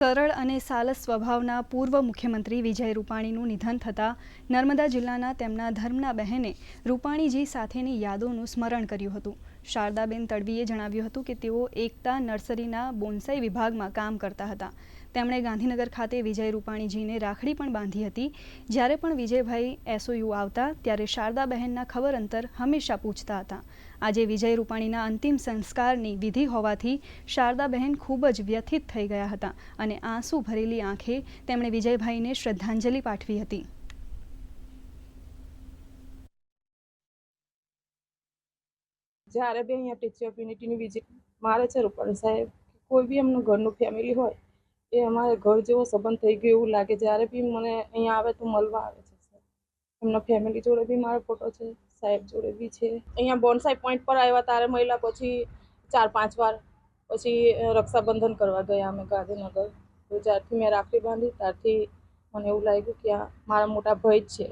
સરળ અને સાલસ સ્વભાવના પૂર્વ મુખ્યમંત્રી વિજય રૂપાણીનું નિધન થતાં નર્મદા જિલ્લાના તેમના ધર્મના બહેને રૂપાણીજી સાથેની યાદોનું સ્મરણ કર્યું હતું. શારદાબેન તડવીએ જણાવ્યું હતું કે તેઓ એકતા નર્સરીના બોન્સાઈ વિભાગમાં કામ કરતા હતા. તેમણે ગાંધીનગર ખાતે વિજય રૂપાણીજીને રાખડી પણ બાંધી હતી. જ્યારે પણ વિજયભાઈ એસઓયુ આવતા, ત્યારે શારદાબહેનના ખબર અંતર હંમેશા પૂછતા હતા. આજે વિજય રૂપાણીના અંતિમ સંસ્કારની વિધિ હોવાથી શારદાબહેન ખૂબ જ વ્યથિત થઈ ગયા હતા અને આંસુ ભરેલી આંખે તેમણે વિજયભાઈને શ્રદ્ધાંજલિ પાઠવી હતી. જ્યારે બી અહીંયા ટીચર ઓફ યુનિટીની વિઝિટ મારે છે રૂપાણી સાહેબ, કોઈ બી એમનું ઘરનું ફેમિલી હોય, એ અમારે ઘર જેવો સંબંધ થઈ ગયો એવું લાગે. જ્યારે બી મને અહીંયા આવે તો મળવા આવે છે સાહેબ. એમના ફેમિલી જોડે બી મારો ફોટો છે, સાહેબ જોડે બી છે. અહીંયા બોનસાઈ પોઈન્ટ પર આવ્યા ત્યારે મહિલા પછી ચાર પાંચ વાર પછી રક્ષાબંધન કરવા ગયા અમે ગાંધીનગર. તો જ્યારથી મેં રાખડી બાંધી, ત્યારથી મને એવું લાગ્યું કે આ મારા મોટા ભાઈ જ છે.